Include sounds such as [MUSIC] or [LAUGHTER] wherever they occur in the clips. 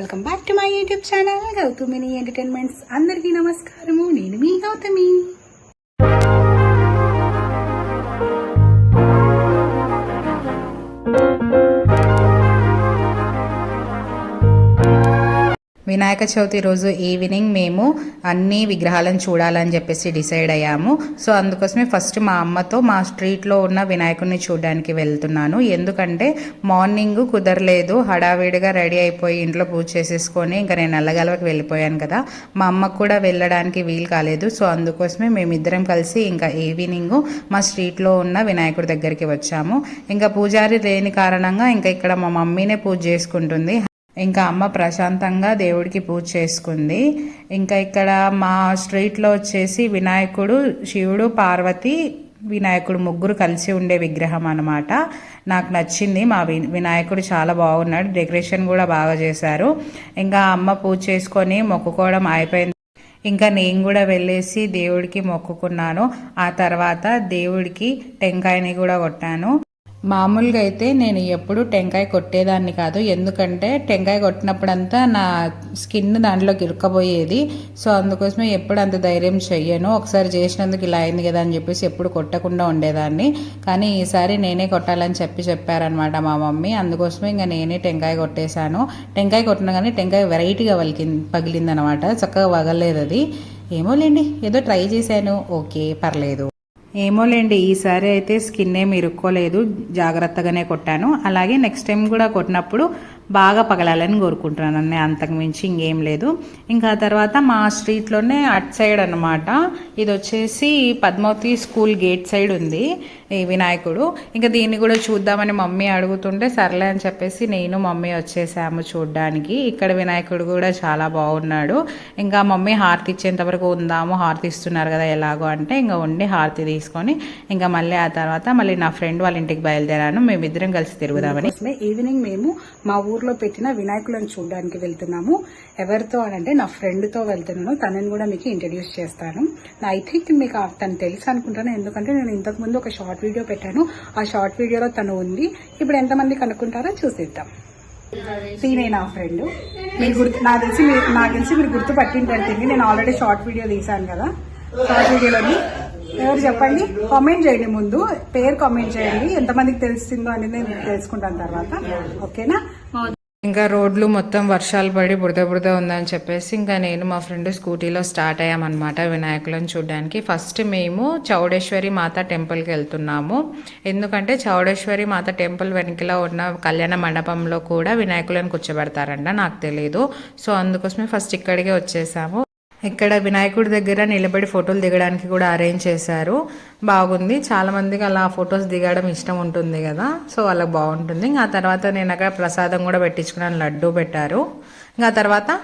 Welcome back to my YouTube channel గౌతమిని entertainments అందరికీ నమస్కారము. నేను మీ గౌతమి. వినాయక చవితి రోజు ఈవినింగ్ మేము అన్ని విగ్రహాలను చూడాలని చెప్పేసి డిసైడ్ అయ్యాము. సో అందుకోసమే ఫస్ట్ మా అమ్మతో మా స్ట్రీట్లో ఉన్న వినాయకుడిని చూడడానికి వెళ్తున్నాను. ఎందుకంటే మార్నింగ్ కుదరలేదు హడావిడిగా రెడీ అయిపోయి ఇంట్లో పూజ చేసేసుకొని ఇంకా నేను నల్లగలవకి వెళ్ళిపోయాను కదా. మా అమ్మకు కూడా వెళ్ళడానికి వీలు కాలేదు. సో అందుకోసమే మేమిద్దరం కలిసి ఇంకా ఈవినింగ్ మా స్ట్రీట్లో ఉన్న వినాయకుడి దగ్గరికి వచ్చాము. ఇంకా పూజారి లేని కారణంగా ఇంకా ఇక్కడ మా మమ్మీనే పూజ చేసుకుంటుంది. ఇంకా అమ్మ ప్రశాంతంగా దేవుడికి పూజ చేసుకుంది. ఇంకా ఇక్కడ మా స్ట్రీట్లో వచ్చేసి వినాయకుడు శివుడు పార్వతి వినాయకుడు ముగ్గురు కలిసి ఉండే విగ్రహం అనమాట నాకు నచ్చింది. మా వి వినాయకుడు చాలా బాగున్నాడు. డెకరేషన్ కూడా బాగా చేశారు. ఇంకా అమ్మ పూజ చేసుకొని మొక్కుకోవడం అయిపోయింది. ఇంకా నేను కూడా వెళ్ళేసి దేవుడికి మొక్కుకున్నాను. ఆ తర్వాత దేవుడికి టెంకాయని కూడా కొట్టాను. మామూలుగా అయితే నేను ఎప్పుడు టెంకాయ కొట్టేదాన్ని కాదు. ఎందుకంటే టెంకాయ కొట్టినప్పుడంతా నా స్కిన్ దాంట్లోకి ఇరుక్కబోయేది సో అందుకోసమే ఎప్పుడు అంత ధైర్యం చెయ్యను. ఒకసారి చేసినందుకు ఇలా అయింది కదా అని చెప్పేసి ఎప్పుడు కొట్టకుండా ఉండేదాన్ని. కానీ ఈసారి నేనే కొట్టాలని చెప్పి చెప్పారనమాట మా మమ్మీ. అందుకోసమే ఇంకా నేనే టెంకాయ కొట్టేశాను. టెంకాయ కొట్టిన కానీ టెంకాయ వెరైటీగా పలికింది పగిలిందనమాట చక్కగా వగలేదు అది. ఏమోలేండి ఏదో ట్రై చేశాను. ఓకే పర్లేదు. ఏమోలేండి ఈసారి అయితే స్కిన్ ఏమి ఇరుక్కోలేదు జాగ్రత్తగానే కొట్టాను. అలాగే నెక్స్ట్ టైం కూడా కొట్టినప్పుడు బాగా పగలాలని కోరుకుంటున్నాను నేను అంతకుమించి ఇంకేం లేదు. ఇంకా తర్వాత మా స్ట్రీట్లోనే అట్ సైడ్ అనమాట ఇది వచ్చేసి పద్మావతి స్కూల్ గేట్ సైడ్ ఉంది ఈ వినాయకుడు. ఇంకా దీన్ని కూడా చూద్దామని మమ్మీ అడుగుతుంటే సర్లే అని చెప్పేసి నేను మమ్మీ వచ్చేసాము చూడ్డానికి. ఇక్కడ వినాయకుడు కూడా చాలా బాగున్నాడు. ఇంకా మమ్మీ హారతి ఇచ్చేంతవరకు ఉందాము హారతి ఇస్తున్నారు కదా ఎలాగో అంటే ఇంకా ఉండి హారతి తీసుకొని ఇంకా మళ్ళీ ఆ తర్వాత మళ్ళీ నా ఫ్రెండ్ వాళ్ళ ఇంటికి బయలుదేరాను. మేమిద్దరం కలిసి తిరుగుదామని. ఈవినింగ్ మేము మా ఊరు ఊర్లో పెట్టిన వినాయకులను చూడడానికి వెళ్తున్నాము. ఎవరితో అని అంటే నా ఫ్రెండ్తో వెళ్తున్నాను. తనని కూడా మీకు ఇంట్రడ్యూస్ చేస్తాను. ఐ థింక్ మీకు ఆ- తను తెలుసు అనుకుంటాను. ఎందుకంటే నేను ఇంతకు ముందు ఒక షార్ట్ వీడియో పెట్టాను. ఆ షార్ట్ వీడియోలో తను ఉంది. ఇప్పుడు ఎంతమంది కనుక్కుంటారో చూసేద్దాం. సీనే నా ఫ్రెండ్ మీరు గుర్తు నాకు తెలిసి మీరు నాకు తెలిసి మీరు గుర్తు పట్టింటారు నేను ఆల్రెడీ షార్ట్ వీడియో తీశాను కదా. షార్ట్ వీడియోలోని ఎవరు చెప్పండి? కామెంట్ చేయండి ముందు. పేరు కామెంట్ చేయండి. ఎంతమందికి తెలుస్తుందో అనేది నేను తెలుసుకుంటాను తర్వాత. ఓకేనా? ఇంకా రోడ్లు మొత్తం వర్షాలు పడి బురద బురద ఉందని చెప్పేసి ఇంకా నేను మా ఫ్రెండ్ స్కూటీలో స్టార్ట్ అయ్యామన్నమాట వినాయకులను చూడడానికి. ఫస్ట్ మేము చౌడేశ్వరి మాత టెంపుల్కి వెళ్తున్నాము. ఎందుకంటే చౌడేశ్వరి మాత టెంపుల్ వెనకలో ఉన్న కళ్యాణ మండపంలో కూడా వినాయకులను కూర్చోబెడతారంట నాకు తెలియదు సో అందుకోసమే ఫస్ట్ ఇక్కడికే వచ్చేసాము. ఇక్కడ వినాయకుడి దగ్గర నిలబడి ఫోటోలు దిగడానికి కూడా అరేంజ్ చేశారు. బాగుంది. చాలా మందికి అలా ఫొటోస్ దిగడం ఇష్టం ఉంటుంది కదా. సో వాళ్ళకి బాగుంటుంది. ఇంకా ఆ తర్వాత నేను అక్కడ ప్రసాదం కూడా పెట్టించుకున్నాను. లడ్డు పెట్టారు. ఇంకా తర్వాత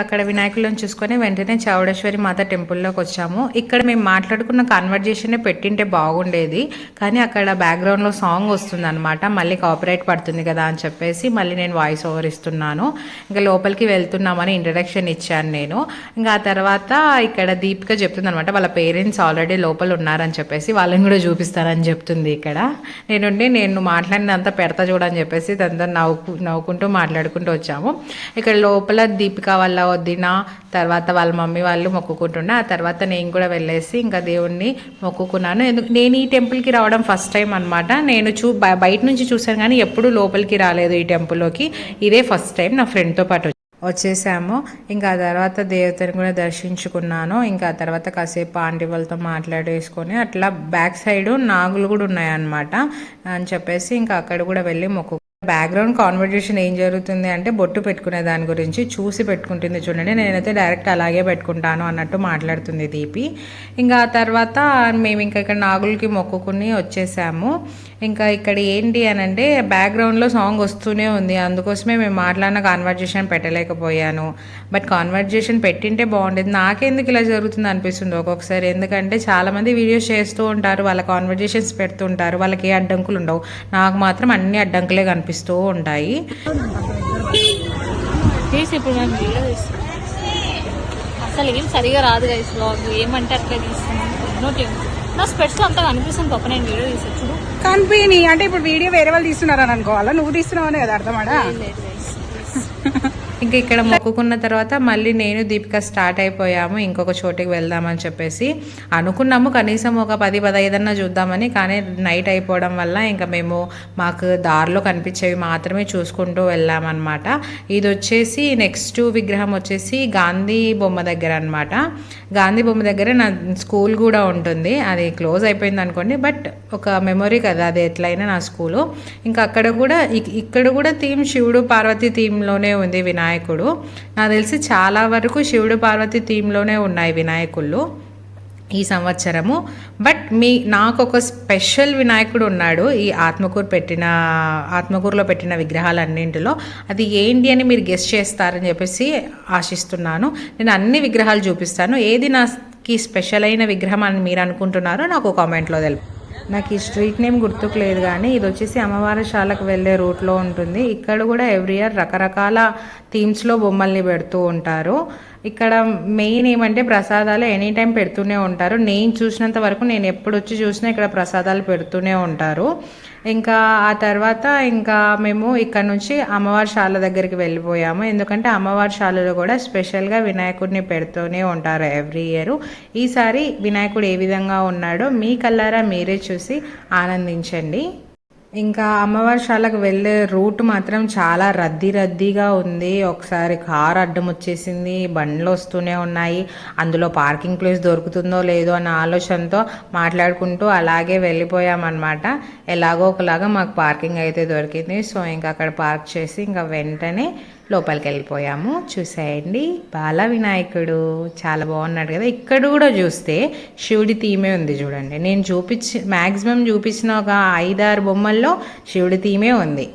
అక్కడ వినాయకులను చూసుకొని వెంటనే చౌడేశ్వరి మాత టెంపుల్లోకి వచ్చాము. ఇక్కడ మేము మాట్లాడుకున్న కన్వర్జేషనే పెట్టింటే బాగుండేది. కానీ అక్కడ బ్యాక్గ్రౌండ్లో సాంగ్ వస్తుంది అనమాట మళ్ళీ కాపరేట్ పడుతుంది కదా అని చెప్పేసి మళ్ళీ నేను వాయిస్ ఓవర్ ఇస్తున్నాను. ఇంకా లోపలికి వెళ్తున్నామని ఇంట్రడక్షన్ ఇచ్చాను నేను. ఇంకా ఆ తర్వాత ఇక్కడ దీపిక చెప్తుంది అనమాట వాళ్ళ పేరెంట్స్ ఆల్రెడీ లోపల ఉన్నారని చెప్పేసి వాళ్ళని కూడా చూపిస్తారని చెప్తుంది ఇక్కడ. నేనుండి నేను మాట్లాడినంత పెడతా చూడని చెప్పేసి తనతో నవ్వుకు నవ్వుకుంటూ మాట్లాడుకుంటూ వచ్చాము. ఇక్కడ లోపల దీపిక వాళ్ళ వదిన తర్వాత వాళ్ళ మమ్మీ వాళ్ళు మొక్కుకుంటుండే ఆ తర్వాత నేను కూడా వెళ్ళేసి ఇంకా దేవుణ్ణి మొక్కుకున్నాను. ఎందుకు నేను ఈ టెంపుల్కి రావడం ఫస్ట్ టైం అనమాట నేను చూ బయట నుంచి చూశాను కానీ ఎప్పుడు లోపలికి రాలేదు ఈ టెంపుల్లోకి. ఇదే ఫస్ట్ టైం నా ఫ్రెండ్తో పాటు వచ్చేసాము. ఇంకా ఆ తర్వాత దేవతని కూడా దర్శించుకున్నాను. ఇంకా ఆ తర్వాత కాసేపు ఆంటీ వాళ్ళతో మాట్లాడేసుకొని అట్లా బ్యాక్ సైడ్ నాగులు కూడా ఉన్నాయన్నమాట అని చెప్పేసి ఇంకా అక్కడ కూడా వెళ్ళి మొక్కు బ్యాక్గ్రౌండ్ కాన్వర్జేషన్ ఏం జరుగుతుంది అంటే బొట్టు పెట్టుకునే దాని గురించి చూసి పెట్టుకుంటుంది చూడండి. నేనైతే డైరెక్ట్ అలాగే పెట్టుకుంటాను అన్నట్టు మాట్లాడుతుంది దీపి. ఇంకా తర్వాత మేము ఇంకా ఇక్కడ నాగులకి మొక్కుకుని వచ్చేసాము. ఇంకా ఇక్కడ ఏంటి అని అంటే బ్యాక్గ్రౌండ్లో సాంగ్ వస్తూనే ఉంది. అందుకోసమే మేము మాట్లాడిన కాన్వర్జేషన్ పెట్టలేకపోయాను. బట్ కాన్వర్జేషన్ పెట్టింటే బాగుండేది. నాకెందుకు ఇలా జరుగుతుంది అనిపిస్తుంది ఒక్కొక్కసారి. ఎందుకంటే చాలామంది వీడియోస్ చేస్తూ ఉంటారు వాళ్ళ కాన్వర్జేషన్స్ పెడుతుంటారు వాళ్ళకి ఏ అడ్డంకులు ఉండవు. నాకు మాత్రం అన్ని అడ్డంకులే కనిపిస్తూ ఉంటాయి. అసలు ఏం సరిగా రాదు గైస్ బ్లాగ్ ఏమంటే అట్లా తీస్తున్నాం. ఎన్నో నా స్పెట్స్ అంతా కనిపిస్తుంది పాప నేను వీడియో తీసాను చూడు. కనిపించి అంటే ఇప్పుడు వీడియో వేరే వాళ్ళు తీస్తున్నారని అనుకోవాలా? నువ్వు తీస్తున్నావు అని కదా అర్థమాడా [LAUGHS] ఇంకా ఇక్కడ మొక్కుకున్న తర్వాత మళ్ళీ నేను దీపిక స్టార్ట్ అయిపోయాము. ఇంకొక చోటికి వెళ్దామని చెప్పేసి అనుకున్నాము. కనీసం ఒక పది పదైదన్నా చూద్దామని కానీ నైట్ అయిపోవడం వల్ల ఇంకా మేము మాకు దారిలో కనిపించేవి మాత్రమే చూసుకుంటూ వెళ్ళామన్నమాట. ఇది వచ్చేసి నెక్స్ట్ విగ్రహం వచ్చేసి గాంధీ బొమ్మ దగ్గర అనమాట గాంధీ బొమ్మ దగ్గర నా స్కూల్ కూడా ఉంటుంది. అది క్లోజ్ అయిపోయింది అనుకోండి బట్ ఒక మెమొరీ కదా అది ఎట్లయినా నా స్కూలు ఇంకా అక్కడ కూడా ఇక్కడ కూడా థీమ్ శివుడు పార్వతి థీమ్లోనే ఉంది వినాయకుడు. నాకు తెలిసి చాలా వరకు శివుడు పార్వతి థీమ్లోనే ఉన్నాయి వినాయకుళ్ళు ఈ సంవత్సరము. బట్ మీ నాకు ఒక స్పెషల్ వినాయకుడు ఉన్నాడు ఈ ఆత్మకూరు పెట్టిన ఆత్మకూరులో పెట్టిన విగ్రహాలన్నింటిలో. అది ఏంటి అని మీరు గెస్ట్ చేస్తారని చెప్పేసి ఆశిస్తున్నాను. నేను అన్ని విగ్రహాలు చూపిస్తాను. ఏది నాకి స్పెషల్ అయిన విగ్రహం అని మీరు అనుకుంటున్నారో నాకు కామెంట్లో తెలుపు నాకు ఈ స్ట్రీట్ నేమ్ గుర్తుకు లేదు కానీ ఇది వచ్చేసి అమ్మవారి శాలకు వెళ్ళే రూట్లో ఉంటుంది. ఇక్కడ కూడా ఎవ్రీ ఇయర్ రకరకాల థీమ్స్లో బొమ్మల్ని పెడుతూ ఉంటారు. ఇక్కడ మెయిన్ ఏమంటే ప్రసాదాలు ఎనీ టైం పెడుతూనే ఉంటారు. నేను చూసినంత వరకు నేను ఎప్పుడు వచ్చి చూసినా ఇక్కడ ప్రసాదాలు పెడుతూనే ఉంటారు. ఇంకా ఆ తర్వాత ఇంకా మేము ఇక్కడ నుంచి అమ్మవారి శాల దగ్గరికి వెళ్ళిపోయాము. ఎందుకంటే అమ్మవారి శాలలో కూడా స్పెషల్గా వినాయకుడిని పెడుతూనే ఉంటారు ఎవ్రీ ఇయర్ ఈసారి వినాయకుడు ఏ విధంగా ఉన్నాడో మీ కల్లారా మీరే చూసి ఆనందించండి. ఇంకా అమ్మవారి శాలకు వెళ్ళే రూట్ మాత్రం చాలా రద్దీ రద్దీగా ఉంది. ఒకసారి కార్ అడ్డం వచ్చేసింది. బండ్లు వస్తూనే ఉన్నాయి. అందులో పార్కింగ్ ప్లేస్ దొరుకుతుందో లేదో అన్న ఆలోచనతో మాట్లాడుకుంటూ అలాగే వెళ్ళిపోయామన్నమాట. ఎలాగో ఒకలాగా మాకు పార్కింగ్ అయితే దొరికింది. సో ఇంకా అక్కడ పార్క్ చేసి ఇంకా వెంటనే లోపలికి వెళ్ళిపోయాము. చూసేయండి. బాల వినాయకుడు చాలా బాగున్నాడు కదా. ఇక్కడ కూడా చూస్తే శివుడి థీమే ఉంది చూడండి. నేను చూపించి మ్యాక్సిమం చూపించిన ఒక ఐదారు బొమ్మల్లో శివుడి థీమే ఉంది.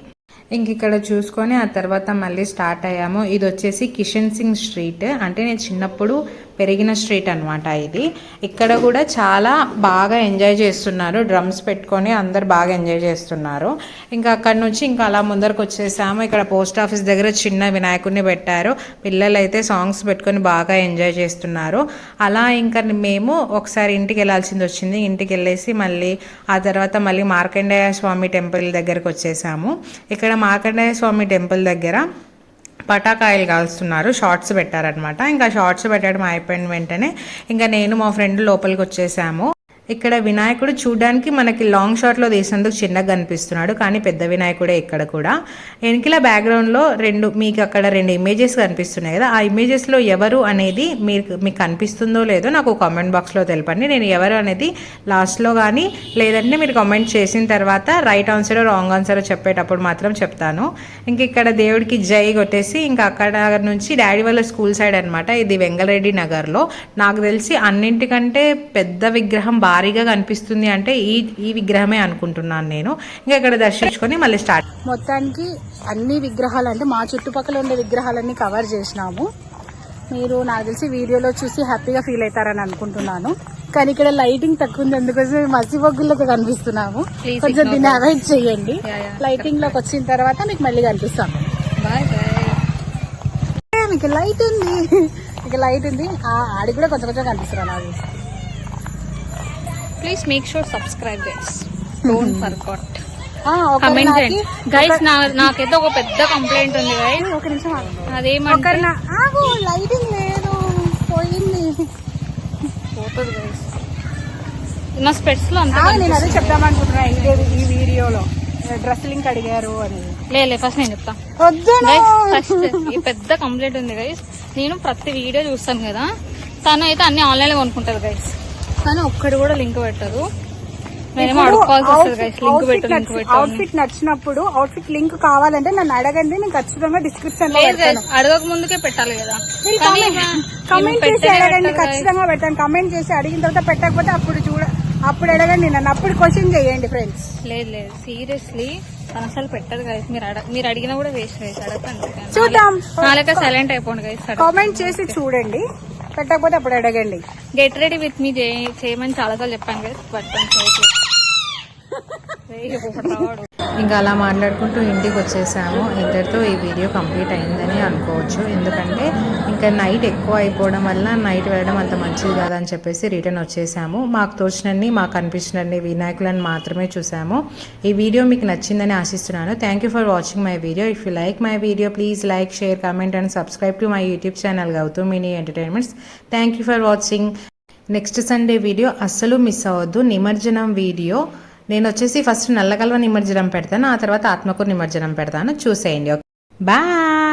ఇంక ఇక్కడ చూసుకొని ఆ తర్వాత మళ్ళీ స్టార్ట్ అయ్యాము. ఇది వచ్చేసి కిషన్ సింగ్ స్ట్రీట్. అంటే నేను చిన్నప్పుడు పెరిగిన స్ట్రీట్ అనమాట ఇది. ఇక్కడ కూడా చాలా బాగా ఎంజాయ్ చేస్తున్నారు. డ్రమ్స్ పెట్టుకొని అందరు బాగా ఎంజాయ్ చేస్తున్నారు. ఇంకా అక్కడ నుంచి ఇంకా అలా ముందరకు వచ్చేసాము. ఇక్కడ పోస్ట్ ఆఫీస్ దగ్గర చిన్న వినాయకుడిని పెట్టారు. పిల్లలు అయితే సాంగ్స్ పెట్టుకొని బాగా ఎంజాయ్ చేస్తున్నారు. అలా ఇంకా మేము ఒకసారి ఇంటికి వెళ్ళాల్సింది వచ్చింది. ఇంటికి వెళ్ళేసి మళ్ళీ ఆ తర్వాత మళ్ళీ మార్కండేయ స్వామి టెంపుల్ దగ్గరకు వచ్చేసాము. ఇక్కడ మార్కండేయ స్వామి టెంపుల్ దగ్గర పటాకాయలు కాల్స్తున్నారు. షార్ట్స్ పెట్టారనమాట ఇంకా షార్ట్స్ పెట్టడం అయిపోయిన వెంటనే ఇంకా నేను మా ఫ్రెండ్ లోపలికి వచ్చేసాము. ఇక్కడ వినాయకుడు చూడడానికి మనకి లాంగ్ షాట్లో తీసినందుకు చిన్నగా కనిపిస్తున్నాడు కానీ పెద్ద వినాయకుడే ఇక్కడ కూడా. వెనకల బ్యాక్గ్రౌండ్లో రెండు మీకు అక్కడ రెండు ఇమేజెస్ కనిపిస్తున్నాయి కదా ఆ ఇమేజెస్లో ఎవరు అనేది మీరు మీకు కనిపిస్తుందో లేదో నాకు కామెంట్ బాక్స్లో తెలపండి. నేను ఎవరు అనేది లాస్ట్లో కానీ లేదంటే మీరు కామెంట్ చేసిన తర్వాత రైట్ ఆన్సర్ రాంగ్ ఆన్సర్ చెప్పేటప్పుడు మాత్రం చెప్తాను. ఇంక ఇక్కడ దేవుడికి జై కొట్టేసి ఇంకా అక్కడ నుంచి డాడీ వాళ్ళ స్కూల్ సైడ్ అనమాట ఇది వెంగళరెడ్డి నగర్లో. నాకు తెలిసి అన్నింటికంటే పెద్ద విగ్రహం బాగా భారీగా కనిపిస్తుంది అంటే ఈ ఈ విగ్రహమే అనుకుంటున్నాను నేను. ఇంకా ఇక్కడ దర్శించుకొని మళ్ళీ స్టార్ట్. మొత్తానికి అన్ని విగ్రహాలు అంటే మా చుట్టుపక్కల ఉండే విగ్రహాలన్నీ కవర్ చేసినాము. మీరు నాకు తెలిసి వీడియోలో చూసి హ్యాపీగా ఫీల్ అవుతారని అనుకుంటున్నాను. కానీ ఇక్కడ లైటింగ్ తక్కువ ఉంది అందుకోసం మసి బొగ్గులతో కనిపిస్తున్నాము కొంచెం దీన్ని అవాయిడ్ చేయండి. లైటింగ్లోకి వచ్చిన తర్వాత మీకు మళ్ళీ కనిపిస్తాం బాయ్ బాయ్ ఏ, మీకు లైట్ ఉంది. [LAUGHS] మీకు లైట్ ఉంది. ఆ, ఆడికి కూడా కొంచెం కొంచెం కనిపిస్తున్నా నాకు తెలిసి. Please make sure subscribe guys don't forgot comment చేయండి. గైస్ నాకైతే ఒక పెద్ద కంప్లైంట్ ఉంది గైస్ ఒక నిమిషం. అదేమంటే లైటింగ్ లేదు పోయింది. పోతుంది గైస్ నా స్పెట్స్లో అంతా నేను అదే చెప్దామనుకుంటున్నా ఇదే ఈ వీడియోలో. డ్రెస్ లింక్ అడిగారు అని. లేదు ఫస్ట్ నేను చెప్తా. ఫస్ట్ ఈ పెద్ద కంప్లైంట్ ఉంది గైస్ నేను ప్రతి వీడియో చూస్తాను కదా తను అయితే అన్ని ఆన్లైన్లో కొనుక్కుంటది గైస్ కానీ ఒక్కడు కూడా లింక్ పెట్టదు. అవుట్ఫిట్ నచ్చినప్పుడు అవుట్ఫిట్ లింక్ కావాలంటే నన్ను అడగండి నేను ఖచ్చితంగా డిస్క్రిప్షన్లో అడగక ముందుకే పెట్టాలి కదా. కామెంట్- చేసి పెట్టనే అడగండి. ఖచ్చితంగా పెడతాను. కామెంట్ చేసి అడిగిన తర్వాత పెట్టకపోతే అప్పుడు చూడ అప్పుడు అడగండి నన్ను. అప్పుడు క్వశ్చన్ చేయండి ఫ్రెండ్స్ లేదు లేదు. సీరియస్లీ తను అసలు పెట్టదు గైస్ మీరు మీరు అడిగినా కూడా వేస్ట్ గైస్ అడగండి చూద్దాం. సైలెంట్ అయిపోండి గైస్ కామెంట్ చేసి చూడండి. పెట్టకపోతే అప్పుడు అడగండి. గెట్ రెడీ విత్ మీ చేయమని చాలా సార్లు చెప్పాను బట్ [LAUGHS] ఇంకా అలా మాట్లాడుకుంటూ ఇంటికి వచ్చేసాము. ఇద్దరితో ఈ వీడియో కంప్లీట్ అయిందని అనుకోవచ్చు. ఎందుకంటే ఇంకా నైట్ ఎక్కువ అయిపోవడం వల్ల నైట్ వెళ్ళడం అంత మంచిది కాదని చెప్పేసి రిటర్న్ వచ్చేసాము. మాకు తోచినన్ని మాకు అనిపించినన్ని వినాయకులను మాత్రమే చూసాము. ఈ వీడియో మీకు నచ్చిందని ఆశిస్తున్నాను. Thank you for watching my video if you like my video please like share comment and subscribe to my YouTube channel Gautam Mini Entertainments thank you for watching next Sunday video అస్సలు miss అవ్వద్దు. నిమజ్జనం video నేను వచ్చేసి first నల్లగల్వ నిమజ్జనం పెడతాను ఆ తర్వాత ఆత్మకూరు నిమజ్జనం పెడతాను. చూసేయండి బాయ్